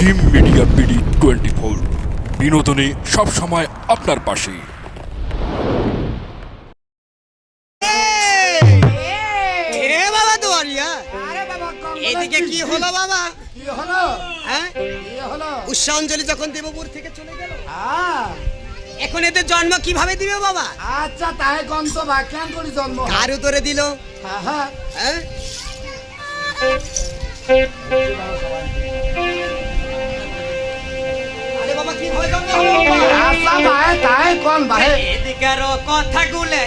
Jim media BD twenty four বিনোদনে সবসময় আপনার পাশে। এ বাবা দুয়ারিয়া আরে বাবা এদিকে কি হলো বাবা? কি হলো? হ্যাঁ? উৎসাঞ্জলি যখন দেবপুর থেকে চলে গেল। এখন এদের জন্ম কীভাবে দিবে বাবা? আচ্ছা তাই গন্ত বাখ্যান করি জন্ম। কার উত্তরে দিল? হ্যাঁ, হ্যাঁ। বাবা? তাই কোন ভাই এদিকের কথাগুলো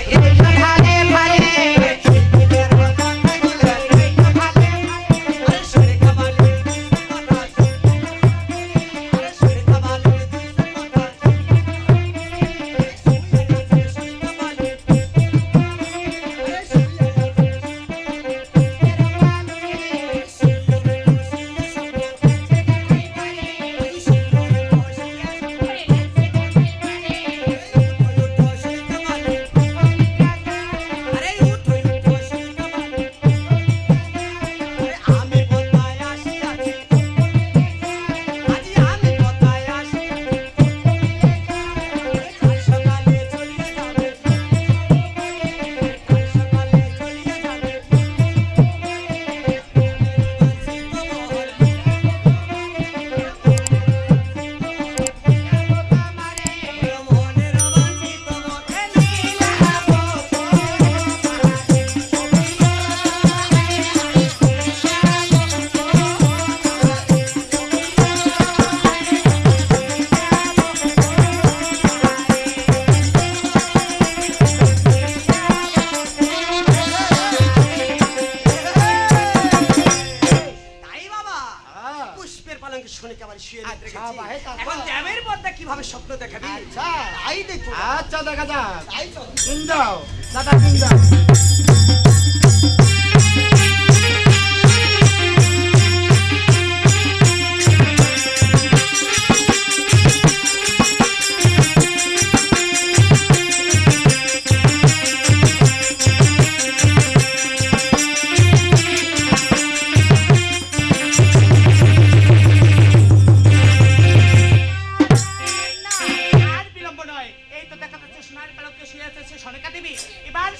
পালঙ্কে শুনে কেমন শুয়ে আচ্ছা, রেখেছি? এখন জ্যামের পর্দা কীভাবে স্বপ্ন দেখাবি আচ্ছা। আই দেখো। আচ্ছা দেখা যাক। আই চল দিন দাও। দাদা দিন যাও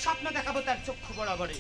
স্বপ্ন দেখাবো তার চক্ষু বরাবরে।